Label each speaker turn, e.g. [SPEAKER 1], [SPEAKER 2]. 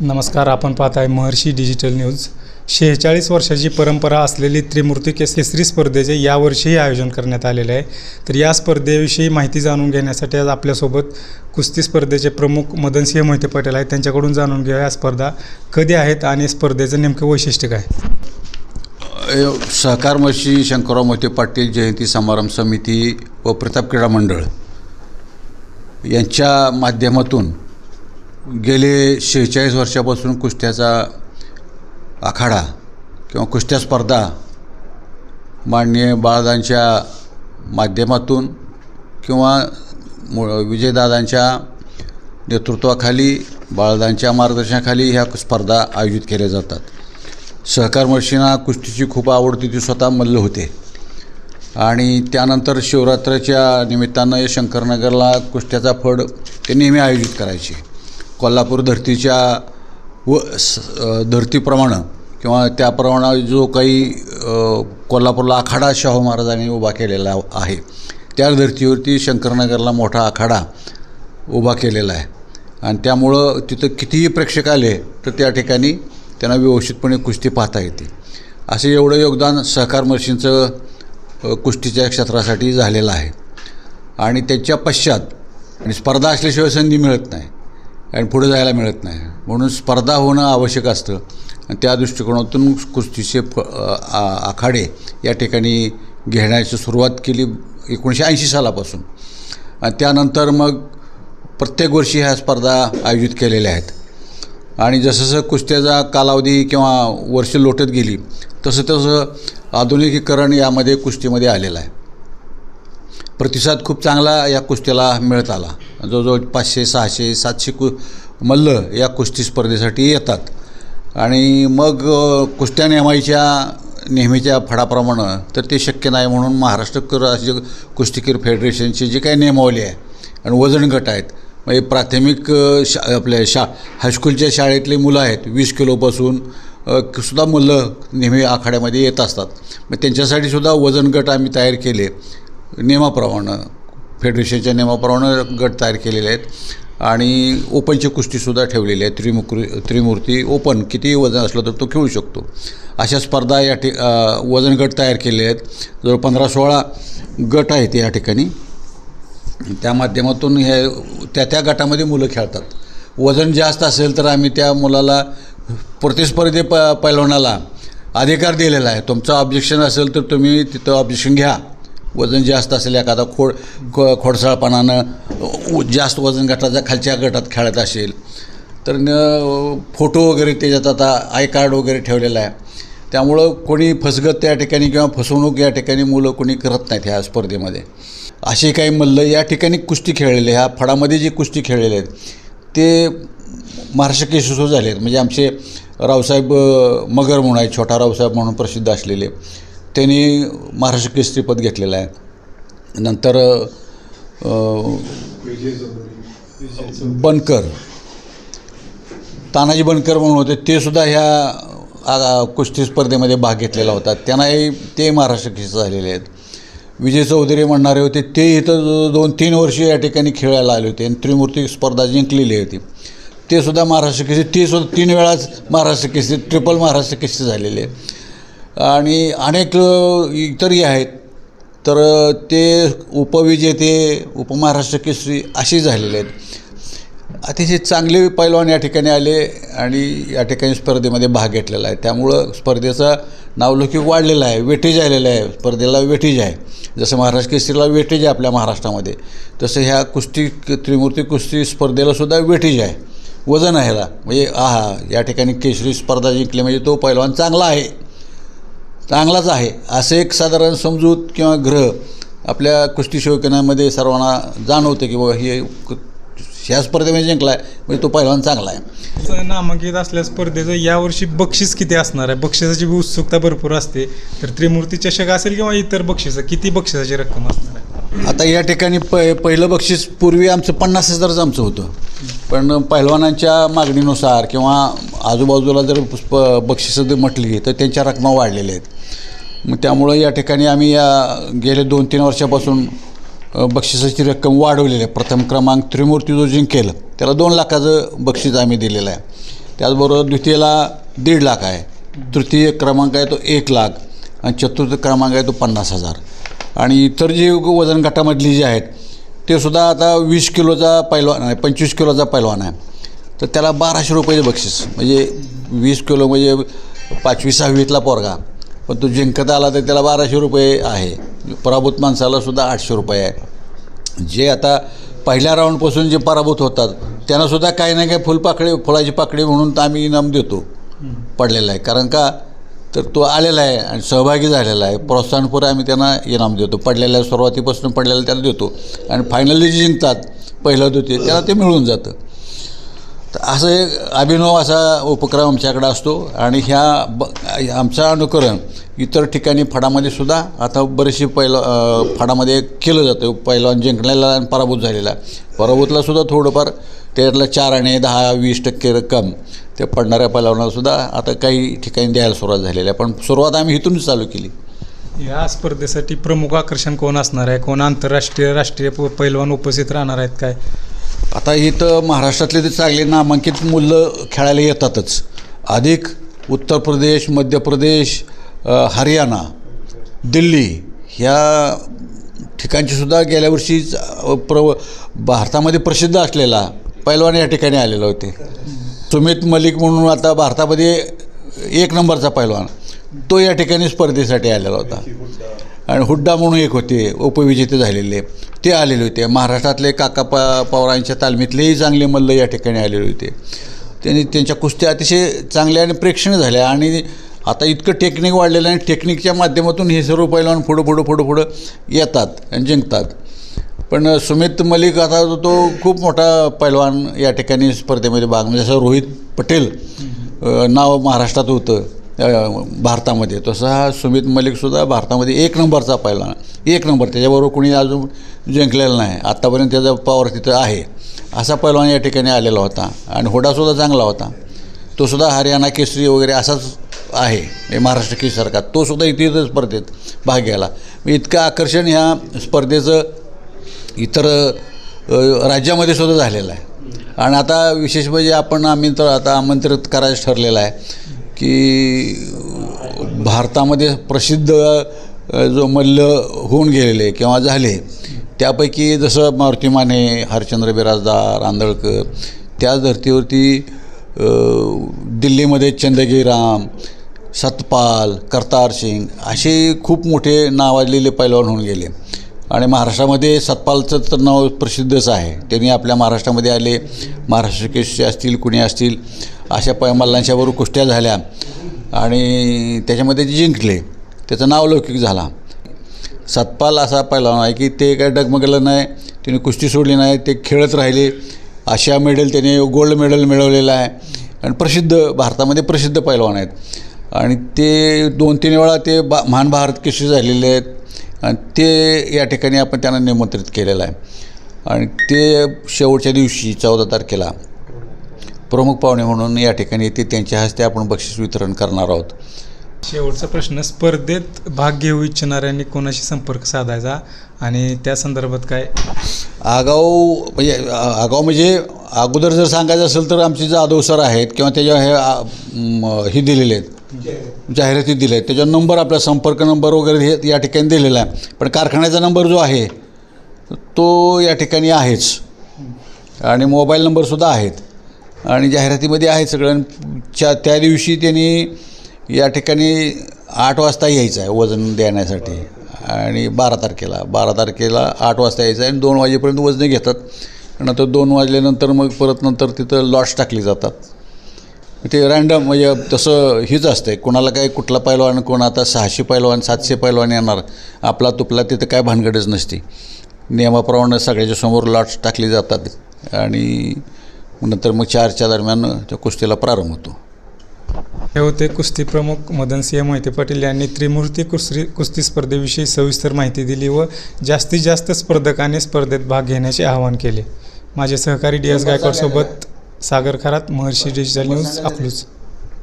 [SPEAKER 1] नमस्कार आपण पाहत आहे महर्षी डिजिटल न्यूज शेहेचाळीस वर्षाची परंपरा असलेली त्रिमूर्ती केस- केसरी स्पर्धेचे यावर्षीही आयोजन करण्यात आलेले आहे. तर या स्पर्धेविषयी माहिती जाणून घेण्यासाठी आज आपल्यासोबत कुस्ती स्पर्धेचे प्रमुख मदनसिंह मोहिते पटेल आहेत. त्यांच्याकडून जाणून घेऊया या स्पर्धा कधी आहेत आणि स्पर्धेचं नेमकं वैशिष्ट्य काय?
[SPEAKER 2] सहकार मशी शंकरराव मोहिते पाटील जयंती समारंभ समिती व प्रताप क्रीडा मंडळ यांच्या माध्यमातून गेले शेहेचाळीस वर्षापासून कुस्त्याचा आखाडा किंवा कुस्त्या स्पर्धा माननीय बाळदांच्या माध्यमातून किंवा मु विजयदादांच्या नेतृत्वाखाली बाळदांच्या मार्गदर्शनाखाली ह्या स्पर्धा आयोजित केल्या जातात. सहकार मशीना कुस्तीची खूप आवड ती स्वतः मल्ल होते. आणि त्यानंतर शिवरात्राच्या निमित्तानं शंकरनगरला कुस्त्याचा फड ते नेहमी आयोजित करायचे. कोल्हापूर धर्तीच्या व स अ, किंवा त्याप्रमाणे जो काही कोल्हापूरला आखाडा शाहू महाराजांनी उभा केलेला आहे त्या धर्तीवरती शंकरनगरला मोठा आखाडा उभा केलेला आहे. आणि त्यामुळं तिथं कितीही प्रेक्षक आले तर त्या ठिकाणी त्यांना व्यवस्थितपणे कुस्ती पाहता येते. असे एवढं योगदान सहकार मशीनचं कुस्तीच्या क्षेत्रासाठी झालेलं आहे. आणि त्याच्या पश्चात आणि स्पर्धा असल्याशिवाय संधी मिळत नाही. आणि पुढे जायला मिळत नाही. म्हणून स्पर्धा होणं आवश्यक असतं. आणि त्या दृष्टिकोनातून कुस्तीचे फ आखाडे या ठिकाणी घेण्याची सुरुवात केली एकोणीसशे ऐंशी सालापासून. आणि त्यानंतर मग प्रत्येक वर्षी ह्या स्पर्धा आयोजित केलेल्या आहेत. आणि जसं जसं कुस्त्याचा कालावधी किंवा वर्ष लोटत गेली तसं तसं आधुनिकीकरण यामध्ये कुस्तीमध्ये आलेलं आहे. प्रतिसाद खूप चांगला या कुस्तीला मिळत आला जवळजवळ पाचशे सहाशे सातशे कु मल्ल या कुस्ती स्पर्धेसाठी येतात. आणि मग कुस्त्या नेमायच्या नेहमीच्या फडाप्रमाणे तर ते शक्य नाही म्हणून महाराष्ट्र क- राज्य फेडरेशनची जी काही नियमावली आहे आणि वजन गट आहेत म्हणजे प्राथमिक शा आपल्या शा हायस्कूलच्या शाळेतली मुलं आहेत वीस किलोपासून सुद्धा मुलं नेहमी आखाड्यामध्ये येत असतात. मग त्यांच्यासाठी सुद्धा वजन गट आम्ही तयार केले. नियमाप्रमाणे फेडरेशनच्या नियमाप्रमाणे गट तयार केलेले आहेत. आणि ओपनची कुस्तीसुद्धा ठेवलेली आहे. त्रिमुक्री त्रिमूर्ती ओपन कितीही वजन असलं तर तो खेळू शकतो. अशा स्पर्धा या ठि वजन गट तयार केले आहेत. जवळ पंधरा सोळा गट आहेत या ठिकाणी. त्या माध्यमातून हे त्या त्या गटामध्ये मुलं खेळतात. वजन जास्त असेल तर आम्ही त्या मुलाला प्रतिस्पर्धी प पैलवानाला अधिकार दिलेला आहे. तुमचं ऑब्जेक्शन असेल तर तुम्ही तिथं ऑब्जेक्शन घ्या. वजन जास्त असेल एखादा खोड खो खोडसाळपणानं जास्त वजन गटाच्या खालच्या गटात खेळत असेल. तर न फोटो वगैरे त्याच्यात आता आय कार्ड वगैरे ठेवलेलं आहे. त्यामुळं कोणी फसगत त्या ठिकाणी किंवा फसवणूक या ठिकाणी मुलं कोणी करत नाहीत ह्या स्पर्धेमध्ये. असे काही मल्ल या ठिकाणी कुस्ती खेळलेले ह्या फडामध्ये जी कुस्ती खेळलेले आहेत ते महाराष्ट्र केशस्व झाले आहेत म्हणजे आमचे रावसाहेब मगर म्हणून आहे छोटा रावसाहेब म्हणून प्रसिद्ध असलेले. त्यांनी महाराष्ट्र केसरीपद घेतलेलं आहे. नंतर बनकर तानाजी बनकर म्हणून होते ते सुद्धा ह्या कुस्ती स्पर्धेमध्ये भाग घेतलेला होता. त्यांनाही ते महाराष्ट्र केसरी झालेले आहेत. विजय चौधरी म्हणणारे होते ते इथं दोन तीन वर्षे या ठिकाणी खेळायला आले होते आणि त्रिमूर्ती स्पर्धा जिंकलेली होती. ते सुद्धा महाराष्ट्र केसरी ते सुद्धा तीन वेळाच महाराष्ट्र केसरी ट्रिपल महाराष्ट्र केसरी झालेले. आहेत आणि अनेक इतरही आहेत. तर ते उपविजेते उपमहाराष्ट्र केसरी असे झालेले आहेत. अतिशय चांगले पैलवान या ठिकाणी आले आणि या ठिकाणी स्पर्धेमध्ये भाग घेतलेला आहे. त्यामुळं स्पर्धेचा नावलौकिक वाढलेला आहे. वेटेज आलेलं आहे. स्पर्धेला वेटेज आहे. जसं महाराष्ट्र केसरीला वेटेज आहे आपल्या महाराष्ट्रामध्ये तसं ह्या कुस्ती त्रिमूर्ती कुस्ती स्पर्धेलासुद्धा वेटेज आहे. वजन आहे ह्याला. म्हणजे आहा या ठिकाणी केसरी स्पर्धा जिंकली. म्हणजे तो पैलवान चांगला आहे. चांगलाच आहे. असं एक साधारण समजूत किंवा ग्रह आपल्या कुस्ती शौकीनामध्ये सर्वांना जाणवतं की बाबा हे ह्या स्पर्धेमध्ये जिंकला आहे म्हणजे तो पहिलवान चांगला आहे.
[SPEAKER 1] नामांकित असल्या स्पर्धेचं यावर्षी बक्षीस किती असणार आहे? बक्षिसाची बी उत्सुकता भरपूर असते. तर त्रिमूर्ती चषक असेल किंवा इतर बक्षिसं किती बक्षिसाची रक्कम असणार आहे?
[SPEAKER 2] आता या ठिकाणी प पहिलं बक्षीस पूर्वी आमचं पन्नास हजारच आमचं होतं. पण पहिलवानांच्या मागणीनुसार किंवा आजूबाजूला जर प बक्षिसं जर म्हटली तर त्यांच्या रकमा वाढलेल्या आहेत. मग त्यामुळं या ठिकाणी आम्ही या गेले दोन तीन वर्षापासून बक्षिसाची रक्कम वाढवलेली आहे. प्रथम क्रमांक त्रिमूर्ती जो जिंकेल त्याला दोन लाखाचं बक्षीस आम्ही दिलेलं आहे. त्याचबरोबर द्वितीयला दीड लाख आहे. तृतीय क्रमांक आहे तो एक लाख आणि चतुर्थ क्रमांक आहे तो पन्नास हजार. आणि इतर जे वजन गटामधली जे आहेत ते सुद्धा आता वीस किलोचा पैलवान आहे पंचवीस किलोचा पैलवान आहे. तर त्याला बाराशे रुपयेचं बक्षीस म्हणजे वीस किलो म्हणजे पाचवी सहावीतला पोरगा. पण तो जिंकत आला तर त्याला बाराशे रुपये आहे. पराभूत माणसाला सुद्धा आठशे रुपये आहे. जे आता पहिल्या राऊंडपासून जे पराभूत होतात त्यांनासुद्धा काही ना काही फुलपाकडी फुलाची पाकळी म्हणून तर आम्ही इनाम देतो. पडलेला आहे. कारण का? तर तो आलेला आहे आणि सहभागी झालेला आहे. प्रोत्साहनपूर आम्ही त्यांना इनाम देतो. पडलेल्या सुरुवातीपासून पडलेला त्याला देतो. आणि फायनली जे जिंकतात पहिलं देते त्याला ते मिळून जातं. तर असं एक अभिनव असा उपक्रम आमच्याकडे असतो. आणि ह्या ब आमचं अनुकरण इतर ठिकाणी फडामध्ये सुद्धा आता बरेचसे पहिलं अ, फडामध्ये केलं जातं. पहिलवान जिंकण्याला आणि पराभूत झालेला. पराभूतला सुद्धा थोडंफार त्यातलं चार आणि दहा वीस टक्के रक्कम ते पडणाऱ्या पहिलवानाला सुद्धा आता काही ठिकाणी द्यायला सुरुवात झालेली आहे. पण सुरुवात आम्ही इथूनच चालू केली.
[SPEAKER 1] या स्पर्धेसाठी प्रमुख आकर्षण कोण असणार आहे? कोण आंतरराष्ट्रीय राष्ट्रीय प- पैलवान उपस्थित राहणार आहेत काय?
[SPEAKER 2] आता इथं महाराष्ट्रातले ते चांगले नामांकित मुलं खेळायला येतातच. अधिक उत्तर प्रदेश मध्य प्रदेश हरियाणा दिल्ली ह्या ठिकाणचीसुद्धा गेल्या वर्षीच प्र भारतामध्ये प्रसिद्ध असलेला पैलवान या ठिकाणी आलेले होते. सुमित मलिक म्हणून आता भारतामध्ये एक नंबरचा पैलवान. तो या ठिकाणी स्पर्धेसाठी आलेला होता. आणि हुड्डा म्हणून एक होते उपविजेते झालेले. ते आलेले होते. महाराष्ट्रातले काका प पवारांच्या तालमीतलेही चांगले मल्ल या ठिकाणी आलेले होते. त्यांनी त्यांच्या कुस्त्या अतिशय चांगल्या आणि प्रेक्षणीय झाल्या आणि आता इतकं टेक्निक वाढलेलं आहे आणि टेक्निकच्या माध्यमातून हे सर्व पैलवान पुढं पुढं पुढं पुढं येतात आणि जिंकतात. पण सुमित मलिक आता तो खूप मोठा पैलवान या ठिकाणी स्पर्धेमध्ये भाग म्हणजे जसं रोहित पटेल नाव महाराष्ट्रात होतं भारतामध्ये. तसा हा सुमित मलिकसुद्धा भारतामध्ये एक नंबरचा पैलवान एक नंबर. त्याच्याबरोबर कोणी अजून जिंकलेलं नाही. आत्तापर्यंत त्याचा पावर तिथं आहे. असा पैलवान या ठिकाणी आलेला होता. आणि होडासुद्धा चांगला होता. तो सुद्धा हरियाणा केसरी वगैरे असाच आहे. हे महाराष्ट्र केसरीसारखा तो सुद्धा इथे स्पर्धेत भाग घ्यायला. इतकं आकर्षण ह्या स्पर्धेचं इतर राज्यामध्ये सुद्धा झालेलं आहे. आणि आता विशेष म्हणजे आपण आम्ही तर आता आमंत्रित करायचं ठरलेलं आहे की भारतामध्ये प्रसिद्ध जो मल्ल होऊन गेलेले किंवा झाले त्यापैकी जसं मारुती माने हरचंद्र बिराजदार आंधळकर त्याच धर्तीवरती दिल्लीमध्ये चंदगीराम सतपाल करतार सिंग असे खूप मोठे नावाजलेले पैलवान होऊन गेले. आणि महाराष्ट्रामध्ये सतपालचं तर नाव प्रसिद्धच आहे. त्यांनी आपल्या महाराष्ट्रामध्ये आले. महाराष्ट्र केसचे असतील कुणी असतील अशा प मल्लांच्याबरोबर कुस्त्या झाल्या. आणि त्याच्यामध्ये ते जिंकले. त्याचं नाव लौकिक झाला. सतपाल असा पैलवान आहे की ते काय डगमगलं नाही त्याने कुस्ती सोडली नाही ते खेळत राहिले. आशिया मेडल त्याने गोल्ड मेडल मिळवलेलं आहे. आणि प्रसिद्ध भारतामध्ये प्रसिद्ध पैलवान आहेत. आणि ते दोन तीन वेळा ते बा महान भारत केसरी झालेले आहेत. आणि ते या ठिकाणी आपण त्यांना निमंत्रित केलेलं आहे. आणि ते शेवटच्या दिवशी चौदा तारखेला प्रमुख पाहुणे म्हणून या ठिकाणी येते त्यांच्या हस्ते आपण बक्षीस वितरण करणार आहोत.
[SPEAKER 1] शेवटचा प्रश्न स्पर्धेत भाग घेऊ इच्छिणाऱ्यांनी कोणाशी संपर्क साधायचा? आणि त्या संदर्भात काय?
[SPEAKER 2] आगाऊ म्हणजे आगाऊ म्हणजे अगोदर जर सांगायचं असेल तर आमचे जाधव सर आहेत किंवा त्याच्या हे हे दिलेले आहेत जाहिराती दिल्या आहेत. त्याच्यावर नंबर आपला संपर्क नंबर वगैरे हे या ठिकाणी दिलेला आहे. पण कारखान्याचा नंबर जो आहे तो या ठिकाणी आहेच. आणि मोबाईल नंबरसुद्धा आहेत. आणि जाहिरातीमध्ये आहे सगळं. आणि च्या त्या दिवशी त्यांनी या ठिकाणी आठ वाजता यायचं आहे वजन देण्यासाठी. आणि बारा तारखेला बारा तारखेला आठ वाजता यायचं आहे आणि दोन वाजेपर्यंत वजने घेतात. नंतर दोन वाजल्यानंतर मग परत नंतर तिथं लॉट्स टाकली जातात. ते रँडम म्हणजे तसं हीच असते कोणाला काही कुठला पैलवान कोण आता सहाशे पैलवान सातशे पैलवान येणार आपला तुपला तिथं काय भानगडच नसते. नियमाप्रमाणे सगळ्याच्या समोर लॉट्स टाकली जातात आणि नंतर मग चारच्या दरम्यान त्या कुस्तीला प्रारंभ होतो.
[SPEAKER 1] हे होते कुस्ती प्रमुख मदन सिंह मोहिते पाटील यांनी त्रिमूर्ती कुस्ती कुस्ती स्पर्धेविषयी सविस्तर माहिती दिली व जास्तीत जास्त स्पर्धकांनी स्पर्धेत भाग घेण्याचे आवाहन केले. माझे सहकारी डी एस गायकवाडसोबत सागर खरात महर्षी डिजिटल न्यूज अकलूज.